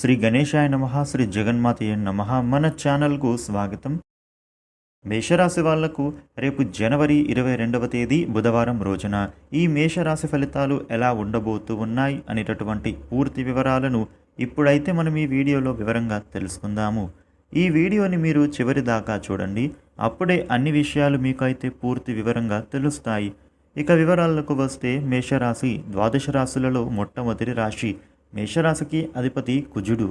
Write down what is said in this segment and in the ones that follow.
శ్రీ గణేశాయ నమ శ్రీ జగన్మాతయ నమ మన ఛానల్కు స్వాగతం. మేషరాశి వాళ్ళకు రేపు జనవరి ఇరవై రెండవ తేదీ బుధవారం రోజున ఈ మేషరాశి ఫలితాలు ఎలా ఉండబోతూ ఉన్నాయి అనేటటువంటి పూర్తి వివరాలను ఇప్పుడైతే మనం ఈ వీడియోలో వివరంగా తెలుసుకుందాము. ఈ వీడియోని మీరు చివరి దాకా చూడండి. అప్పుడే అన్ని విషయాలు మీకు అయితే పూర్తి వివరంగా తెలుస్తాయి. ఇక వివరాలకు వస్తే మేషరాశి ద్వాదశ రాశులలో మొట్టమొదటి రాశి మేషరాశికి అధిపతి కుజుడు.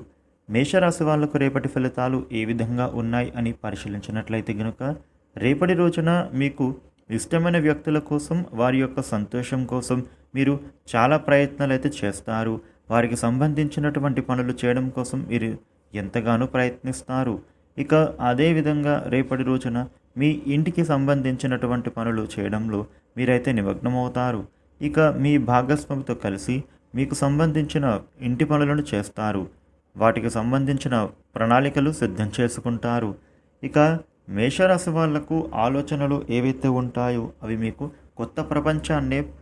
మేషరాశి వాళ్ళకు రేపటి ఫలితాలు ఏ విధంగా ఉన్నాయి అని పరిశీలించినట్లయితే గనుక రేపటి రోజున మీకు ఇష్టమైన వ్యక్తుల కోసం వారి యొక్క సంతోషం కోసం మీరు చాలా ప్రయత్నాలు అయితే చేస్తారు. వారికి సంబంధించినటువంటి పనులు చేయడం కోసం మీరు ఎంతగానో ప్రయత్నిస్తారు. ఇక అదేవిధంగా రేపటి రోజున మీ ఇంటికి సంబంధించినటువంటి పనులు చేయడంలో మీరైతే నిమగ్నమవుతారు. ఇక మీ భాగస్వామితో కలిసి మీకు సంబంధించిన ఇంటి పనులను చేస్తారు. వాటికి సంబంధించిన ప్రణాళికలు సిద్ధం చేసుకుంటారు. ఇక మేషరాశి వాళ్ళకు ఆలోచనలు ఏవైతే ఉంటాయో అవి మీకు కొత్త ప్రపంచాన్నే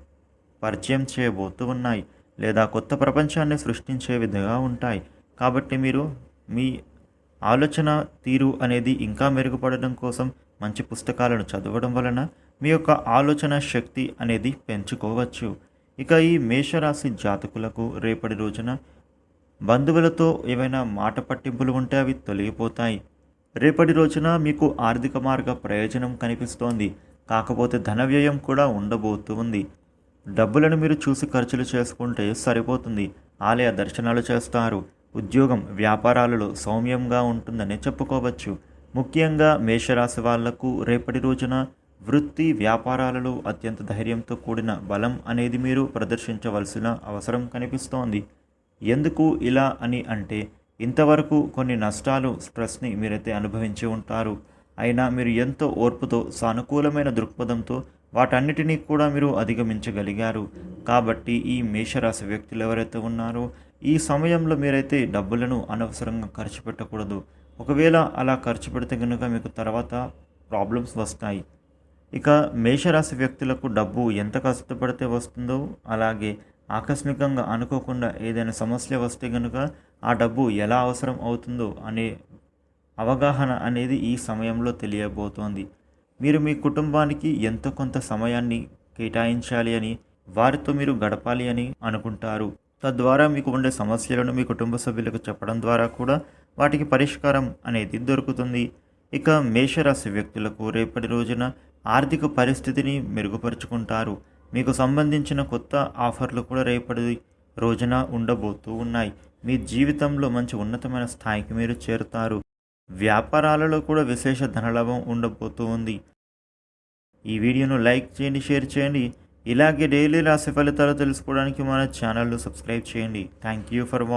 పరిచయం చేయబోతూ ఉన్నాయి. లేదా కొత్త ప్రపంచాన్ని సృష్టించే విధంగా ఉంటాయి. కాబట్టి మీరు మీ ఆలోచన తీరు అనేది ఇంకా మెరుగుపడడం కోసం మంచి పుస్తకాలను చదవడం వలన మీ యొక్క ఆలోచన శక్తి అనేది పెంచుకోవచ్చు. ఇక ఈ మేషరాశి జాతకులకు రేపటి రోజున బంధువులతో ఏవైనా మాట పట్టింపులు ఉంటే అవి తొలగిపోతాయి. రేపటి రోజున మీకు ఆర్థిక మార్గ ప్రయోజనం కనిపిస్తోంది. కాకపోతే ధన వ్యయం కూడా ఉండబోతుంది డబ్బులను మీరు చూసి ఖర్చులు చేసుకుంటే సరిపోతుంది. ఆలయ దర్శనాలు చేస్తారు. ఉద్యోగం వ్యాపారాలలో సౌమ్యంగా ఉంటుందని చెప్పుకోవచ్చు. ముఖ్యంగా మేషరాశి వాళ్ళకు రేపటి రోజున వృత్తి వ్యాపారాలలో అత్యంత ధైర్యంతో కూడిన బలం అనేది మీరు ప్రదర్శించవలసిన అవసరం కనిపిస్తోంది. ఎందుకు ఇలా అని అంటే ఇంతవరకు కొన్ని నష్టాలు స్ట్రెస్ని మీరైతే అనుభవించి ఉంటారు. అయినా మీరు ఎంతో ఓర్పుతో సానుకూలమైన దృక్పథంతో వాటన్నిటినీ కూడా మీరు అధిగమించగలిగారు. కాబట్టి ఈ మేషరాశి వ్యక్తులు ఎవరైతే ఉన్నారో ఈ సమయంలో మీరైతే డబ్బులను అనవసరంగా ఖర్చు పెట్టకూడదు. ఒకవేళ అలా ఖర్చు పెడితే కనుక మీకు తర్వాత ప్రాబ్లమ్స్ వస్తాయి. ఇక మేషరాశి వ్యక్తులకు డబ్బు ఎంత కష్టపడితే వస్తుందో అలాగే ఆకస్మికంగా అనుకోకుండా ఏదైనా సమస్య వస్తే కనుక ఆ డబ్బు ఎలా అవసరం అవుతుందో అనే అవగాహన అనేది ఈ సమయంలో తెలియబోతోంది. మీరు మీ కుటుంబానికి ఎంతో కొంత సమయాన్ని కేటాయించాలి అని వారితో మీరు గడపాలి అని అనుకుంటారు. తద్వారా మీకు ఉండే సమస్యలను మీ కుటుంబ సభ్యులకు చెప్పడం ద్వారా కూడా వాటికి పరిష్కారం అనేది దొరుకుతుంది. ఇక మేషరాశి వ్యక్తులకు రేపటి రోజున ఆర్థిక పరిస్థితిని మెరుగుపరుచుకుంటారు. మీకు సంబంధించిన కొత్త ఆఫర్లు కూడా రేపటి రోజున ఉండబోతూ ఉన్నాయి. మీ జీవితంలో మంచి ఉన్నతమైన స్థాయికి మీరు చేరుతారు. వ్యాపారాలలో కూడా విశేష ధనలాభం ఉండబోతూ ఉంది. ఈ వీడియోను లైక్ చేయండి షేర్ చేయండి. ఇలాగే డైలీ రాశి ఫలితాలు తెలుసుకోవడానికి మన ఛానల్ను సబ్స్క్రైబ్ చేయండి. Thank you for watching